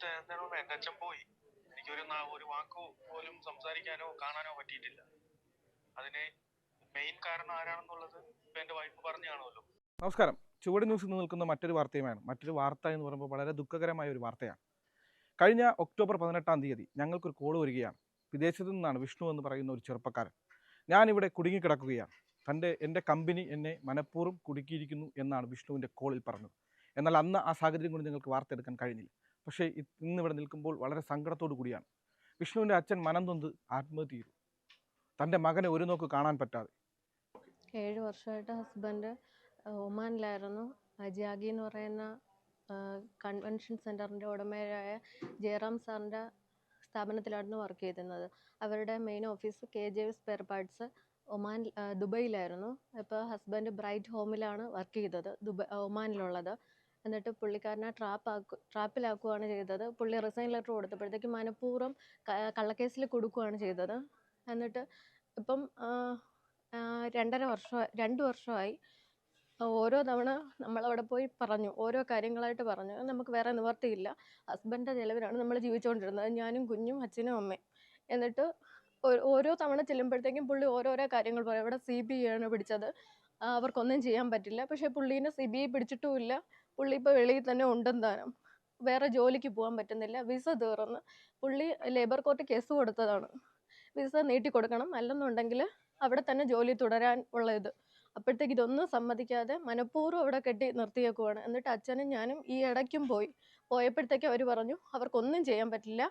കുറിച്ച് എന്താണ് അച്ഛൻ പോയി. എനിക്കൊരു നാ- ഒരു വാക്കോ പോലും സംസാരിക്കാനോ കാണാനോ പറ്റിയിട്ടില്ല. അതിന് മെയിൻ കാരണം ആരാണെന്നുള്ളത് എന്റെ വൈഫ് പറഞ്ഞു കാണുമല്ലോ. നമസ്കാരം. ചുവട് ന്യൂസിൽ നിന്ന് നിൽക്കുന്ന മറ്റൊരു വാർത്തയുമാണ്. മറ്റൊരു വാർത്ത എന്ന് പറയുമ്പോൾ വളരെ ദുഃഖകരമായ ഒരു വാർത്തയാണ്. കഴിഞ്ഞ ഒക്ടോബർ പതിനെട്ടാം തീയതി ഞങ്ങൾക്കൊരു കോൾ വരികയാണ്. വിദേശത്തു നിന്നാണ് വിഷ്ണു എന്ന് പറയുന്ന ഒരു ചെറുപ്പക്കാരൻ. ഞാനിവിടെ കുടുങ്ങിക്കിടക്കുകയാണ്. തന്റെ എന്റെ കമ്പനി എന്നെ മനഃപൂർവം കുടുക്കിയിരിക്കുന്നു എന്നാണ് വിഷ്ണുവിന്റെ കോളിൽ പറഞ്ഞത്. എന്നാൽ അന്ന് ആ സാഹചര്യം കൊണ്ട് ഞങ്ങൾക്ക് വാർത്തെടുക്കാൻ കഴിഞ്ഞില്ല. പക്ഷേ ഇ- ഇന്നിവിടെ നിൽക്കുമ്പോൾ വളരെ സങ്കടത്തോടു കൂടിയാണ്. വിഷ്ണുവിന്റെ അച്ഛൻ മനം നൊന്ത് ആത്മഹത്യ ചെയ്തു. തന്റെ മകനെ ഒരു നോക്ക് കാണാൻ പറ്റാതെ. ഏഴ് വർഷമായിട്ട് ഹസ്ബൻഡ് ഒമാനിലായിരുന്നു. അജിയാഗി എന്ന് പറയുന്ന കൺവെൻഷൻ സെന്ററിന്റെ ഉടമയായ ജയറാം സാറിന്റെ സ്ഥാപനത്തിലായിരുന്നു വർക്ക് ചെയ്തിരുന്നത്. അവരുടെ main office K J spare parts Oman ദുബൈയിലായിരുന്നു. ഇപ്പോൾ ഹസ്ബൻഡ് ബ്രൈറ്റ് ഹോമിലാണ് വർക്ക് ചെയ്തത് ദുബൈ ഒമാനിലുള്ളത്. എന്നിട്ട് പുള്ളിക്കാരനെ ട്രാപ്പ് ആക്കു ട്രാപ്പിലാക്കുകയാണ് ചെയ്തത്. പുള്ളി റിസൈൻ ലെറ്റർ കൊടുത്തപ്പോഴത്തേക്ക് മനഃപൂർവം കള്ളക്കേസിൽ കൊടുക്കുകയാണ് ചെയ്തത്. എന്നിട്ട് ഇപ്പം രണ്ടര വർഷം രണ്ട് വർഷമായി ഓരോ തവണ നമ്മളവിടെ പോയി പറഞ്ഞു ഓരോ കാര്യങ്ങളായിട്ട് പറഞ്ഞു. നമുക്ക് വേറെ നിവർത്തിയില്ല. ഹസ്ബൻഡിന്റെ ചിലവിലാണ് നമ്മൾ ജീവിച്ചുകൊണ്ടിരുന്നത്. ഞാനും കുഞ്ഞും അച്ഛനും അമ്മയും. എന്നിട്ട് ഓരോ തവണ ചെല്ലുമ്പോഴത്തേക്കും പുള്ളി ഓരോരോ കാര്യങ്ങൾ പറയും. ഇവിടെ സി ബി ആണ് പിടിച്ചത്. അവർക്കൊന്നും ചെയ്യാൻ പറ്റില്ല. പക്ഷേ പുള്ളീനെ സി ബി ഐ പിടിച്ചിട്ടുമില്ല. പുള്ളി ഇപ്പോൾ വെളിയിൽ തന്നെ ഉണ്ടെന്ന് താനും. വേറെ ജോലിക്ക് പോകാൻ പറ്റുന്നില്ല. വിസ തീർന്ന് പുള്ളി ലേബർ കോർട്ട് കേസ് കൊടുത്തതാണ്. വിസ നീട്ടി കൊടുക്കണം. അല്ലെന്നുണ്ടെങ്കിൽ അവിടെ തന്നെ ജോലി തുടരാൻ ഉള്ള ഇത്. അപ്പോഴത്തേക്ക് ഇതൊന്നും സമ്മതിക്കാതെ മനഃപൂർവം അവിടെ കെട്ടി നിർത്തിയേക്കുവാണ്. എന്നിട്ട് അച്ഛനും ഞാനും ഈ ഇടയ്ക്കും പോയി. പോയപ്പോഴത്തേക്ക് അവർ പറഞ്ഞു അവർക്കൊന്നും ചെയ്യാൻ പറ്റില്ല.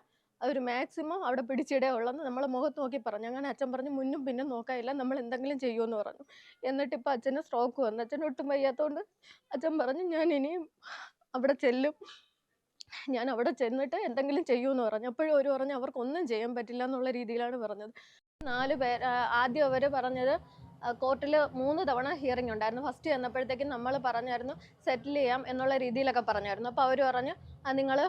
അവർ മാക്സിമം അവിടെ പിടിച്ചിടേ ഉള്ളെന്ന് നമ്മളെ മുഖത്ത് നോക്കി പറഞ്ഞു. അങ്ങനെ അച്ഛൻ പറഞ്ഞു മുന്നും പിന്നും നോക്കാനില്ല നമ്മൾ എന്തെങ്കിലും ചെയ്യുമെന്ന് പറഞ്ഞു. എന്നിട്ട് ഇപ്പം അച്ഛന് സ്ട്രോക്ക് വന്നു. അച്ഛൻ ഒട്ടും വയ്യാത്തതുകൊണ്ട് അച്ഛൻ പറഞ്ഞു ഞാൻ ഇനിയും അവിടെ ചെല്ലും. ഞാൻ അവിടെ ചെന്നിട്ട് എന്തെങ്കിലും ചെയ്യുമെന്ന് പറഞ്ഞു. അപ്പോഴും ഒരു പറഞ്ഞു അവർക്കൊന്നും ചെയ്യാൻ പറ്റില്ല എന്നുള്ള രീതിയിലാണ് പറഞ്ഞത്. നാല് പേർ ആദ്യം അവർ പറഞ്ഞത് കോർട്ടിൽ മൂന്ന് തവണ ഹിയറിംഗ് ഉണ്ടായിരുന്നു. ഫസ്റ്റ് ചെന്നപ്പോഴത്തേക്കും നമ്മൾ പറഞ്ഞായിരുന്നു സെറ്റിൽ ചെയ്യാം എന്നുള്ള രീതിയിലൊക്കെ പറഞ്ഞായിരുന്നു. അപ്പോൾ അവർ പറഞ്ഞു നിങ്ങൾ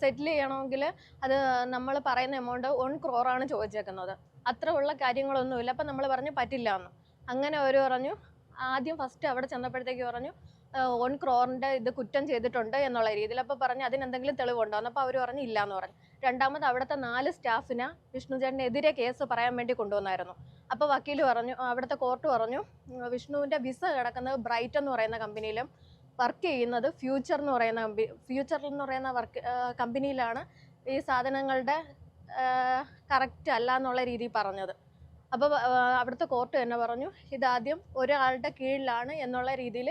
സെറ്റിൽ ചെയ്യണമെങ്കിൽ അത് നമ്മൾ പറയുന്ന എമൗണ്ട് വൺ ക്രോറാണ് ചോദിച്ചേക്കുന്നത്. അത്ര ഉള്ള കാര്യങ്ങളൊന്നുമില്ല. അപ്പം നമ്മൾ പറഞ്ഞു പറ്റില്ല എന്ന്. അങ്ങനെ അവർ പറഞ്ഞു ആദ്യം ഫസ്റ്റ് അവിടെ ചെന്നപ്പോഴത്തേക്ക് പറഞ്ഞു വൺ ക്രോറിന്റെ ഇത് കുറ്റം ചെയ്തിട്ടുണ്ട് എന്നുള്ള രീതിയിൽ അപ്പോൾ പറഞ്ഞു അതിനെന്തെങ്കിലും തെളിവുണ്ടോ? അപ്പോൾ അവർ പറഞ്ഞു ഇല്ല എന്ന് പറഞ്ഞു. രണ്ടാമത് അവിടുത്തെ നാല് സ്റ്റാഫിനെ വിഷ്ണുചേട്ടനെതിരെ കേസ് പറയാൻ വേണ്ടി കൊണ്ടുവന്നായിരുന്നു. അപ്പോൾ വക്കീൽ പറഞ്ഞു അവിടത്തെ കോർട്ട് പറഞ്ഞു വിഷ്ണുവിന്റെ വിസ കിടക്കുന്നത് ബ്രൈറ്റ് എന്ന് പറയുന്ന കമ്പനിയിലും വർക്ക് ചെയ്യുന്നത് ഫ്യൂച്ചർ എന്ന് പറയുന്ന കമ്പനി ഫ്യൂച്ചർ എന്ന് പറയുന്ന വർക്ക് കമ്പനിയിലാണ് ഈ സാധനങ്ങളുടെ കറക്റ്റ് അല്ല എന്നുള്ള രീതിയിൽ പറഞ്ഞത്. അപ്പോൾ അവിടുത്തെ കോർട്ട് തന്നെ പറഞ്ഞു ഇതാദ്യം ഒരാളുടെ കീഴിലാണ് എന്നുള്ള രീതിയിൽ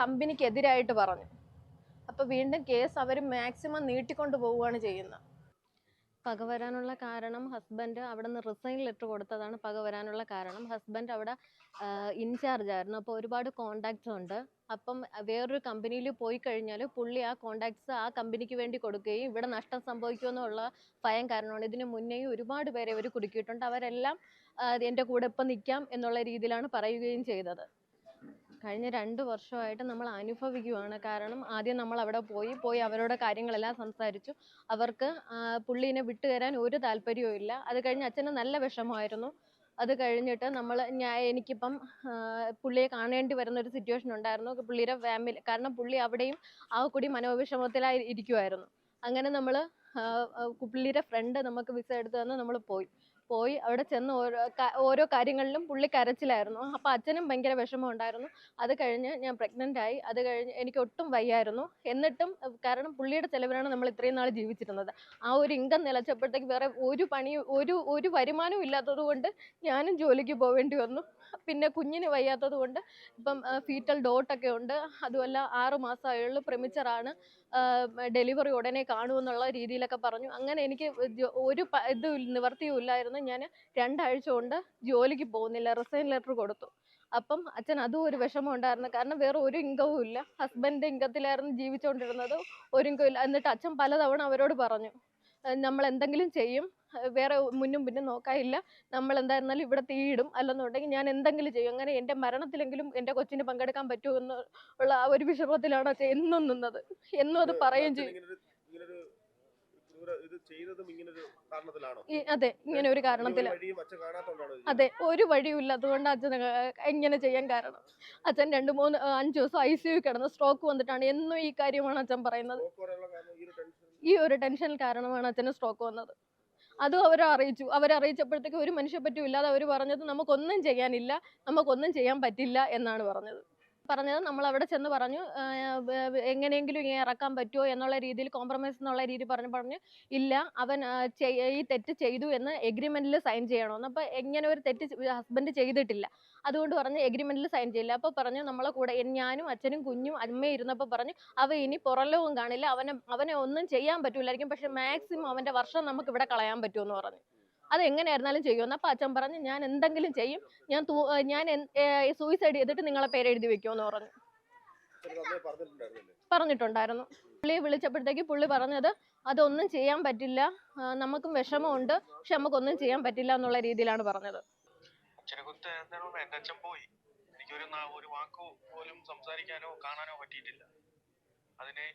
കമ്പനിക്കെതിരായിട്ട് പറഞ്ഞു. അപ്പോൾ വീണ്ടും കേസ് അവർ മാക്സിമം നീട്ടിക്കൊണ്ട് പോവുകയാണ് ചെയ്യുന്നത്. പക വരാനുള്ള കാരണം ഹസ്ബൻഡ് അവിടെ നിന്ന് റിസൈൻ ലെറ്റർ കൊടുത്തതാണ് പക വരാനുള്ള കാരണം. ഹസ്ബൻഡ് അവിടെ ഇൻചാർജ് ആയിരുന്നു. അപ്പോൾ ഒരുപാട് കോണ്ടാക്ട്സ് ഉണ്ട്. അപ്പം വേറൊരു കമ്പനിയിൽ പോയി കഴിഞ്ഞാൽ പുള്ളി ആ കോണ്ടാക്ട്സ് ആ കമ്പനിക്ക് വേണ്ടി കൊടുക്കുകയും ഇവിടെ നഷ്ടം സംഭവിക്കുമെന്നുള്ള ഭയം കാരണമാണ്. ഇതിന് മുന്നേയും ഒരുപാട് പേരെ ഇവർ കുടുക്കിയിട്ടുണ്ട്. അവരെല്ലാം എന്റെ കൂടെ ഇപ്പം നിൽക്കാം എന്നുള്ള രീതിയിലാണ് പറയുകയും ചെയ്തത്. കഴിഞ്ഞ രണ്ട് വർഷമായിട്ട് നമ്മൾ അനുഭവിക്കുവാണ്. കാരണം ആദ്യം നമ്മൾ അവിടെ പോയി പോയി അവരോട് കാര്യങ്ങളെല്ലാം സംസാരിച്ചു. അവർക്ക് പുള്ളീനെ വിട്ടുതരാൻ ഒരു താല്പര്യവും ഇല്ല. അത് കഴിഞ്ഞ് അച്ഛന് നല്ല വിഷമമായിരുന്നു. അത് കഴിഞ്ഞിട്ട് നമ്മൾ ഞാൻ എനിക്കിപ്പം പുള്ളിയെ കാണേണ്ടി വരുന്ന ഒരു സിറ്റുവേഷൻ ഉണ്ടായിരുന്നു. പുള്ളിയുടെ ഫാമിലി കാരണം പുള്ളി അവിടെയും ആ കൂടി മനോവിഷമത്തിലായി ഇരിക്കുമായിരുന്നു അങ്ങനെ നമ്മൾ പുള്ളിയുടെ ഫ്രണ്ട് നമുക്ക് വിസ എടുത്ത് തന്ന് നമ്മൾ പോയി. പോയി അവിടെ ചെന്ന് ഓരോ ഓരോ കാര്യങ്ങളിലും പുള്ളി കരച്ചിലായിരുന്നു. അപ്പോൾ അച്ഛനും ഭയങ്കര വിഷമം ഉണ്ടായിരുന്നു. അത് കഴിഞ്ഞ് ഞാൻ പ്രഗ്നന്റ് ആയി. അത് കഴിഞ്ഞ് എനിക്ക് ഒട്ടും വയ്യായിരുന്നു. എന്നിട്ടും കാരണം പുള്ളിയുടെ ചിലവിലാണ് നമ്മൾ ഇത്രയും നാൾ ജീവിച്ചിരുന്നത്. ആ ഒരു ഇൻകം നിലച്ചപ്പോഴത്തേക്ക് വേറെ ഒരു പണിയും ഒരു ഒരു വരുമാനവും ഇല്ലാത്തത് കൊണ്ട് ഞാനും ജോലിക്ക് പോവേണ്ടി വന്നു. പിന്നെ കുഞ്ഞിന് വയ്യാത്തത് കൊണ്ട് ഇപ്പം ഫീറ്റൽ ഡോട്ടൊക്കെ ഉണ്ട്. അതുമല്ല ആറ് മാസമായുള്ളൂ. പ്രിമിച്ചറാണ് ഡെലിവറി ഉടനെ കാണുമെന്നുള്ള രീതിയിലൊക്കെ പറഞ്ഞു. അങ്ങനെ എനിക്ക് ഒരു ഇതും ഇത് നിവർത്തിയും ഇല്ലായിരുന്നു. ഞാൻ രണ്ടാഴ്ച കൊണ്ട് ജോലിക്ക് പോകുന്നില്ല. റിസൈൻ ലെറ്റർ കൊടുത്തു. അപ്പം അച്ഛൻ അതും ഒരു വിഷമം ഉണ്ടായിരുന്നു. കാരണം വേറെ ഒരു ഇൻകവും ഇല്ല. ഹസ്ബൻഡിന്റെ ഇൻകത്തിലായിരുന്നു ജീവിച്ചുകൊണ്ടിരുന്നത് ഒരു ഇൻകവും ഇല്ല. എന്നിട്ട് അച്ഛൻ പലതവണ അവരോട് പറഞ്ഞു നമ്മൾ എന്തെങ്കിലും ചെയ്യും. വേറെ മുന്നും പിന്നും നോക്കാനില്ല. നമ്മൾ എന്തായിരുന്നാലും ഇവിടെ തീയിടും. അല്ലെന്നുണ്ടെങ്കിൽ ഞാൻ എന്തെങ്കിലും ചെയ്യും. അങ്ങനെ എന്റെ മരണത്തിലെങ്കിലും എന്റെ കൊച്ചിന് പങ്കെടുക്കാൻ പറ്റുമോ എന്ന് ഉള്ള ആ ഒരു വിഷമത്തിലാണ് അച്ഛൻ എന്നും നിന്നത്. എന്നും അത് പറയുകയും ചെയ്യും. കാരണത്തിലാണോ? അതെ ഇങ്ങനെ ഒരു അച്ഛൻ അതെ ഒരു വഴിയുമില്ല അതുകൊണ്ട് അച്ഛൻ ഇങ്ങനെ ചെയ്യാൻ കാരണം? അച്ഛൻ രണ്ട് മൂന്ന് അഞ്ച് ദിവസം ഐ സി യു കിടന്ന് സ്ട്രോക്ക് വന്നിട്ടാണ് എന്നും ഈ കാര്യമാണ് അച്ഛൻ പറയുന്നത്. ഈ ഒരു ടെൻഷൻ കാരണമാണ് അച്ഛന് സ്ട്രോക്ക് വന്നത്. അതും അവരെ അറിയിച്ചു. അവരെ അറിയിച്ചപ്പോഴത്തേക്ക് ഒരു മനുഷ്യപ്പറ്റും ഇല്ലാതെ അവർ പറഞ്ഞത് നമുക്കൊന്നും ചെയ്യാനില്ല നമുക്കൊന്നും ചെയ്യാൻ പറ്റില്ല എന്നാണ് പറഞ്ഞത്. പറഞ്ഞത് നമ്മൾ അവിടെ ചെന്ന് പറഞ്ഞു എങ്ങനെയെങ്കിലും ഇങ്ങനെ ഇറക്കാൻ പറ്റുമോ എന്നുള്ള രീതിയിൽ കോംപ്രമൈസ് എന്നുള്ള രീതിയിൽ പറഞ്ഞു പറഞ്ഞു ഇല്ല അവൻ ഈ തെറ്റ് ചെയ്തു എന്ന് എഗ്രിമെന്റിൽ സൈൻ ചെയ്യണമെന്ന്. അപ്പോൾ എങ്ങനെ ഒരു തെറ്റ് ഹസ്ബൻഡ് ചെയ്തിട്ടില്ല. അതുകൊണ്ട് പറഞ്ഞ് എഗ്രിമെന്റിൽ സൈൻ ചെയ്യില്ല. അപ്പോൾ പറഞ്ഞു നമ്മളെ കൂടെ ഞാനും അച്ഛനും കുഞ്ഞും അമ്മയും ഇരുന്നപ്പോൾ പറഞ്ഞു അവ ഇനി പുറലോകം കാണില്ല. അവനെ അവനെ ഒന്നും ചെയ്യാൻ പറ്റൂലായിരിക്കും. പക്ഷെ മാക്സിമം അവന്റെ വർഷം നമുക്ക് ഇവിടെ കളയാൻ പറ്റുമെന്ന് പറഞ്ഞു. അത് എങ്ങനെയായിരുന്നാലും ചെയ്യുമെന്ന് അപ്പോൾ അച്ഛൻ പറഞ്ഞു ഞാൻ എന്തെങ്കിലും ചെയ്യും ഞാൻ തൂ- ഞാൻ സൂയിസൈഡ് ചെയ്തിട്ട് നിങ്ങളെ പേര് എഴുതി വെക്കുമെന്ന് പറഞ്ഞു. പറഞ്ഞിട്ടുണ്ടായിരുന്നു. പുള്ളിയെ വിളിച്ചപ്പോഴത്തേക്ക് പുള്ളി പറഞ്ഞത് അതൊന്നും ചെയ്യാൻ പറ്റില്ല. നമുക്കും വിഷമമുണ്ട് പക്ഷെ നമുക്കൊന്നും ചെയ്യാൻ പറ്റില്ല എന്നുള്ള രീതിയിലാണ് പറഞ്ഞത്. എനിക്കൊരു ഒരു വാക്ക് പോലും സംസാരിക്കാനോ കാണാനോ പറ്റിയിട്ടില്ല. അതിന്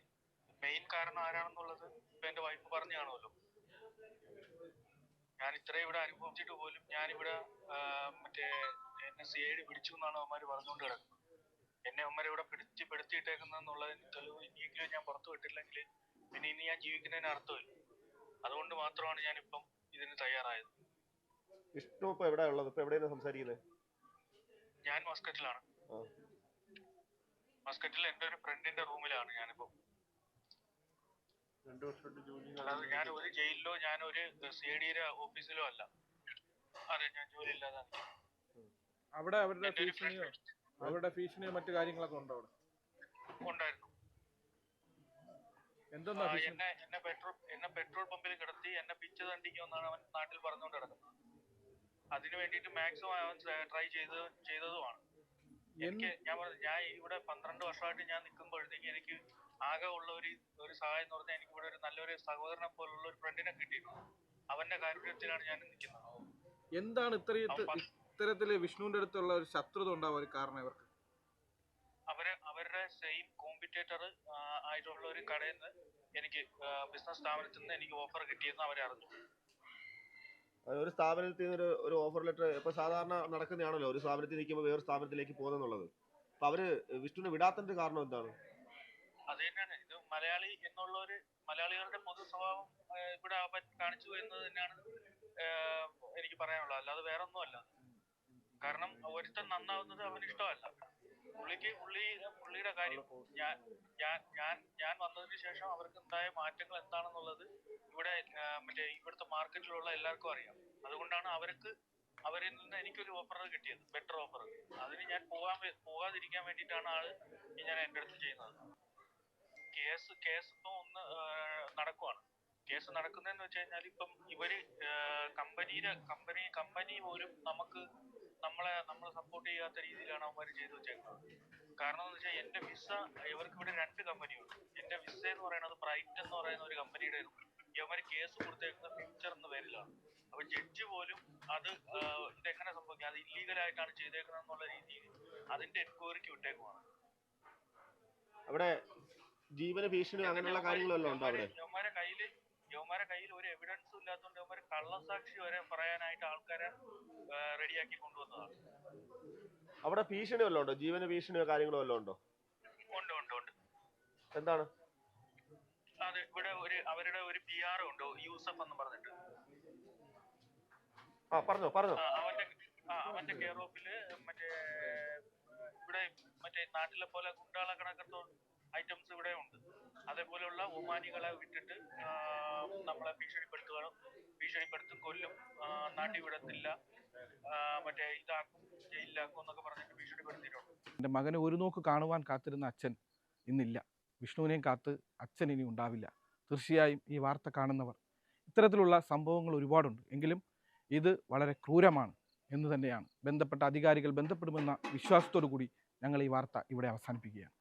മെയിൻ കാരണം ആരാണെന്നുള്ളത് ഇപ്പൊ എന്റെ വൈഫ് പറഞ്ഞു കാണുമല്ലോ. ഞാൻ ഇത്രയും ഇവിടെ അനുഭവിച്ചിട്ട് പോലും ഞാനിവിടെ ആ, മറ്റേ എന്നെ സി ഐ ഡി പിടിച്ചു എന്നാണ് അവന്മാര് പറഞ്ഞുകൊണ്ട് കിടക്കുന്നത്. എന്നെ അവന്മാരെ ഇവിടെ പിടിച്ച് പെടുത്തിയിട്ടേക്കുന്നതെന്നുള്ളതിന് തെളിവ് ഇനിയെങ്കിലും ഞാൻ പുറത്തു വിട്ടില്ലെങ്കിൽ പിന്നെ ഇനി ഞാൻ ജീവിക്കുന്നതിന് അർത്ഥമില്ല. അതുകൊണ്ട് മാത്രമാണ് ഞാൻ ഇപ്പം ഇതിന് തയ്യാറായത്. വിഷ്ണു ഇപ്പൊ എവിടെയാ ഉള്ളത്? ഇപ്പൊ എവിടെയാണ് സംസാരിക്കുന്നത് ഞാൻ മസ്കറ്റിലാണ്. മസ്കറ്റിൽ എന്റെ ഒരു ഫ്രണ്ടിന്റെ റൂമിലാണ് ഞാനിപ്പോ. രണ്ടു വർഷമായിട്ട് ജോലി അല്ലാതെ ഞാൻ ഒരു ജയിലിലോ ഞാൻ ഒരു സി ഡിയുടെ ഓഫീസിലോ അല്ല. അതെ ഞാൻ ജോലി ഇല്ലാതെ അവിടെ അവരുടെ ഭീഷണിയോ അവരുടെ ഭീഷണിയോ മറ്റു കാര്യങ്ങളൊക്കെ ഉണ്ടോ അവിടെ? ഉണ്ടായിരുന്നു. എന്തെന്നാ എന്നെ എന്നെ പെട്രോൾ എന്നെ പെട്രോൾ പമ്പിൽ കിടത്തി എന്നെ പിച്ച് തണ്ടിക്കുമെന്നാണ് അവൻ നാട്ടിൽ പറഞ്ഞുകൊണ്ട് കിടക്കുന്നത്. അതിനു വേണ്ടിയിട്ട് മാക്സിമം അവൻ ട്രൈ ചെയ്ത് ചെയ്തതുമാണ്. എനിക്ക് ഞാൻ പറഞ്ഞു ഞാൻ ഇവിടെ പന്ത്രണ്ട് വർഷമായിട്ട് ഞാൻ നിൽക്കുമ്പോഴത്തേക്ക് എനിക്ക് ആകെ ഉള്ള ഒരു ഒരു സഹായം എന്ന് പറഞ്ഞാൽ എനിക്ക് ഇവിടെ ഒരു നല്ലൊരു സഹോദരനെ പോലുള്ള ഒരു ഫ്രണ്ടിനെ കിട്ടിയിരുന്നു. അവന്റെ കാരുണ്യത്തിലാണ് ഞാൻ നിൽക്കുന്നത്. എന്താണ് ഇത്രയും ഇത്തരത്തിൽ വിഷ്ണുവിന്റെ അടുത്തുള്ള ഒരു ശത്രുത ഉണ്ടാവാൻ കാരണം ഇവർക്ക്? അവർ അവരുടെ സെയിം കോമ്പറ്റേറ്റർ ആയിട്ടുള്ള ഒരു കടയിൽ നിന്ന് എനിക്ക് ബിസിനസ് സ്ഥാപനത്തിൽ നിന്ന് എനിക്ക് ഓഫർ കിട്ടിയെന്ന് അവരെ അറിഞ്ഞു. ഒരു സ്ഥാപനത്തിൽ നിന്ന് ഒരു ഒരു ഓഫർ ലെറ്റർ ഇപ്പൊ സാധാരണ നടക്കുന്നതാണല്ലോ ഒരു സ്ഥാപനത്തിൽ നിൽക്കുമ്പോൾ വേറെ സ്ഥാപനത്തിലേക്ക് പോകുന്നുള്ളത്. അപ്പൊ അവർ വിഷ്ണുവിനെ വിടാത്തതിന്റെ കാരണം എന്താണ്? അത് തന്നെയാണ്. ഇത് മലയാളി എന്നുള്ള ഒരു മലയാളികളുടെ പൊതു സ്വഭാവം ഇവിടെ കാണിച്ചു എന്ന് തന്നെയാണ് എനിക്ക് പറയാനുള്ളത്. അല്ലാതെ വേറെ ഒന്നുമല്ല കാരണം ഒരുത്തൻ നന്നാവുന്നത് അവന് ഇഷ്ടമല്ല. പുള്ളിക്ക് പുള്ളി പുള്ളിയുടെ കാര്യം ഞാൻ ഞാൻ ഞാൻ ഞാൻ വന്നതിന് ശേഷം അവർക്ക് ഉണ്ടായ മാറ്റങ്ങൾ എന്താണെന്നുള്ളത് ഇവിടെ മറ്റേ ഇവിടുത്തെ മാർക്കറ്റിലുള്ള എല്ലാവർക്കും അറിയാം. അതുകൊണ്ടാണ് അവർക്ക് അവരിൽ നിന്ന് എനിക്കൊരു ഓഫർ കിട്ടിയത്. ബെറ്റർ ഓഫർ അതിന് ഞാൻ പോകാൻ പോകാതിരിക്കാൻ വേണ്ടിയിട്ടാണ് ആൾ ഞാൻ എന്റെ അടുത്ത് ചെയ്യുന്നത്. കേസ് ഇപ്പം ഒന്ന് നടക്കുവാണ്. കേസ് നടക്കുന്നതെന്ന് വെച്ച് കഴിഞ്ഞാൽ ഇപ്പം ഇവർ കമ്പനിയുടെ കമ്പനി കമ്പനി പോലും നമുക്ക് നമ്മളെ നമ്മൾ സപ്പോർട്ട് ചെയ്യാത്ത രീതിയിലാണ് അവന്മാർ ചെയ്തു വെച്ചേക്കുന്നത്. കാരണം എന്ന് വെച്ചാൽ എന്റെ വിസ ഇവർക്ക് ഇവിടെ രണ്ട് കമ്പനിയുണ്ട്. എന്റെ വിസ എന്ന് പറയുന്നത് ബ്രൈറ്റ് എന്ന് പറയുന്ന ഒരു കമ്പനിയുടെ ഇവന്മാർ കേസ് കൊടുത്തേക്കുന്ന ഫ്യൂച്ചർ എന്ന പേരിലാണ്. അപ്പൊ ജഡ്ജി പോലും അത് ഇതെങ്ങനെ സംഭവിക്കും? അത് ഇല്ലീഗലായിട്ടാണ് ചെയ്തേക്കുന്നത് എന്നുള്ള രീതിയിൽ അതിന്റെ എൻക്വയറിക്ക് വിട്ടേക്കുവാണ്. അവിടെ ജീവന ഭീഷണി അങ്ങനെയുള്ള കാര്യങ്ങളെല്ലാം ഉണ്ടോ അവിടെ? യവന്മാരെ കയ്യിൽ യവന്മാരെ കയ്യിൽ ഒരു എവിഡൻസും ഇല്ലാത്തതുകൊണ്ട് യവന്മാര് കള്ളസാക്ഷി വരെ പറയാനായിട്ട് ആൾക്കാരെ റെഡിയാക്കി കൊണ്ടുവന്നതാണ് അവിടെ ഭീഷണി വല്ലതും ഉണ്ടോ? ജീവന ഭീഷണിയോ കാര്യങ്ങളോ വല്ലതും ഉണ്ടോ? ഉണ്ട് ഉണ്ട് ഉണ്ട്. എന്താണ്? അത് ഇവിടെ ഒരു അവരുടെ ഒരു പി ആർ ഉണ്ട് യൂസഫ് എന്ന് പറഞ്ഞിട്ട്. ആ പറഞ്ഞോ പറഞ്ഞോ. അവന്റെ അവന്റെ കെയർ ഓഫിൽ മറ്റേ ഇവിടെ മറ്റേ നാട്ടിലെ പോലെ ഗുണ്ടാളെ കണക്കത്തെ ഐറ്റംസ് ഇവിടെ ഉണ്ട്. അതേപോലെയുള്ള ഒമാനികളെ വിട്ടിട്ട് നമ്മളെ ഭീഷണിപ്പെടുത്തുകയാണ് ഭീഷണിപ്പെടുത്തും കൊല്ലും. നാട്ടിൽ വിടത്തില്ല. മറ്റേ ഇതാക്കും ജയിലിലാക്കും എന്നൊക്കെ പറഞ്ഞിട്ട് ഭീഷണിപ്പെടുത്തിയിട്ടുണ്ട്. എന്റെ മകനെ ഒരു നോക്ക് കാണുവാൻ കാത്തിരുന്ന അച്ഛൻ ഇന്നില്ല. വിഷ്ണുവിനെയും കാത്ത് അച്ഛൻ ഇനി ഉണ്ടാവില്ല. തീർച്ചയായും ഈ വാർത്ത കാണുന്നവർ. ഇത്തരത്തിലുള്ള സംഭവങ്ങൾ ഒരുപാടുണ്ട്. എങ്കിലും ഇത് വളരെ ക്രൂരമാണ് എന്ന് തന്നെയാണ്. ബന്ധപ്പെട്ട അധികാരികൾ ബന്ധപ്പെടുമെന്ന വിശ്വാസത്തോടു കൂടി ഞങ്ങൾ ഈ വാർത്ത ഇവിടെ അവസാനിപ്പിക്കുകയാണ്.